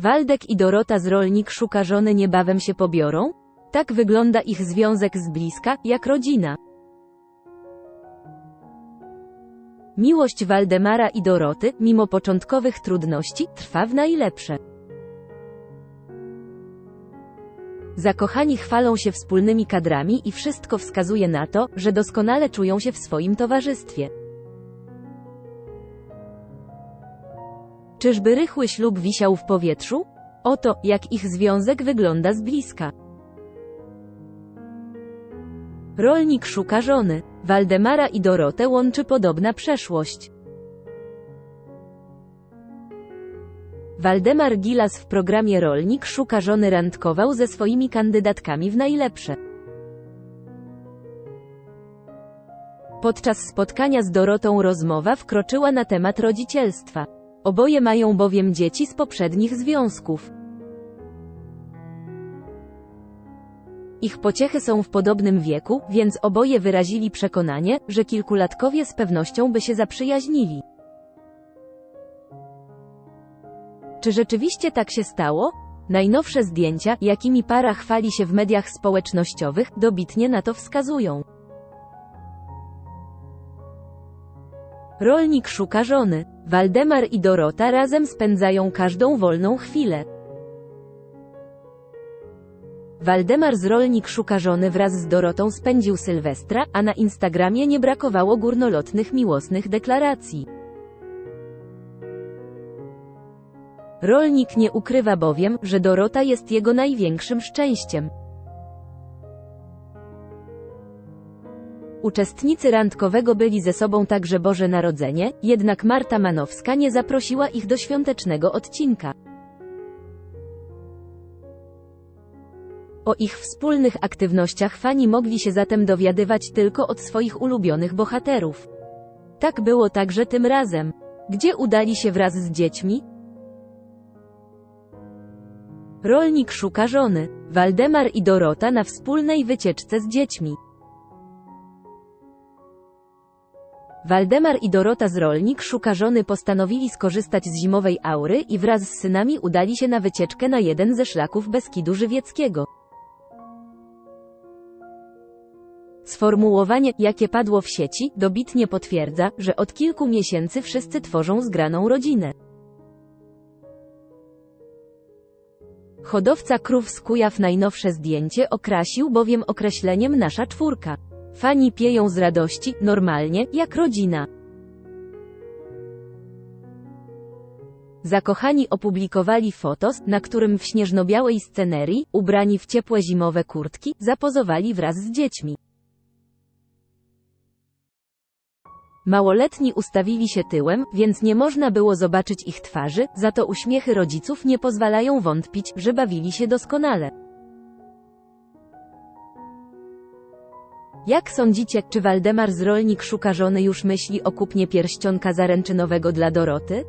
Waldek i Dorota z rolnik szuka żony niebawem się pobiorą? Tak wygląda ich związek z bliska, jak rodzina. Miłość Waldemara i Doroty, mimo początkowych trudności, trwa w najlepsze. Zakochani chwalą się wspólnymi kadrami i wszystko wskazuje na to, że doskonale czują się w swoim towarzystwie. Czyżby rychły ślub wisiał w powietrzu? Oto, jak ich związek wygląda z bliska. Rolnik szuka żony. Waldemara i Dorotę łączy podobna przeszłość. Waldemar Gilas w programie Rolnik szuka żony randkował ze swoimi kandydatkami w najlepsze. Podczas spotkania z Dorotą rozmowa wkroczyła na temat rodzicielstwa. Oboje mają bowiem dzieci z poprzednich związków. Ich pociechy są w podobnym wieku, więc oboje wyrazili przekonanie, że kilkulatkowie z pewnością by się zaprzyjaźnili. Czy rzeczywiście tak się stało? Najnowsze zdjęcia, jakimi para chwali się w mediach społecznościowych, dobitnie na to wskazują. Rolnik szuka żony. Waldemar i Dorota razem spędzają każdą wolną chwilę. Waldemar z Rolnik szuka żony wraz z Dorotą spędził Sylwestra, a na Instagramie nie brakowało górnolotnych miłosnych deklaracji. Rolnik nie ukrywa bowiem, że Dorota jest jego największym szczęściem. Uczestnicy randkowego byli ze sobą także Boże Narodzenie, jednak Marta Manowska nie zaprosiła ich do świątecznego odcinka. O ich wspólnych aktywnościach fani mogli się zatem dowiadywać tylko od swoich ulubionych bohaterów. Tak było także tym razem. Gdzie udali się wraz z dziećmi? Rolnik szuka żony. Waldemar i Dorota na wspólnej wycieczce z dziećmi. Waldemar i Dorota z Rolnik szuka żony postanowili skorzystać z zimowej aury i wraz z synami udali się na wycieczkę na jeden ze szlaków Beskidu Żywieckiego. Sformułowanie, jakie padło w sieci, dobitnie potwierdza, że od kilku miesięcy wszyscy tworzą zgraną rodzinę. Hodowca krów z Kujaw najnowsze zdjęcie okrasił bowiem określeniem nasza czwórka. Fani pieją z radości, normalnie, jak rodzina. Zakochani opublikowali fotos, na którym w śnieżno-białej scenerii, ubrani w ciepłe zimowe kurtki, zapozowali wraz z dziećmi. Małoletni ustawili się tyłem, więc nie można było zobaczyć ich twarzy, za to uśmiechy rodziców nie pozwalają wątpić, że bawili się doskonale. Jak sądzicie, czy Waldemar z Rolnik szuka żony już myśli o kupnie pierścionka zaręczynowego dla Doroty?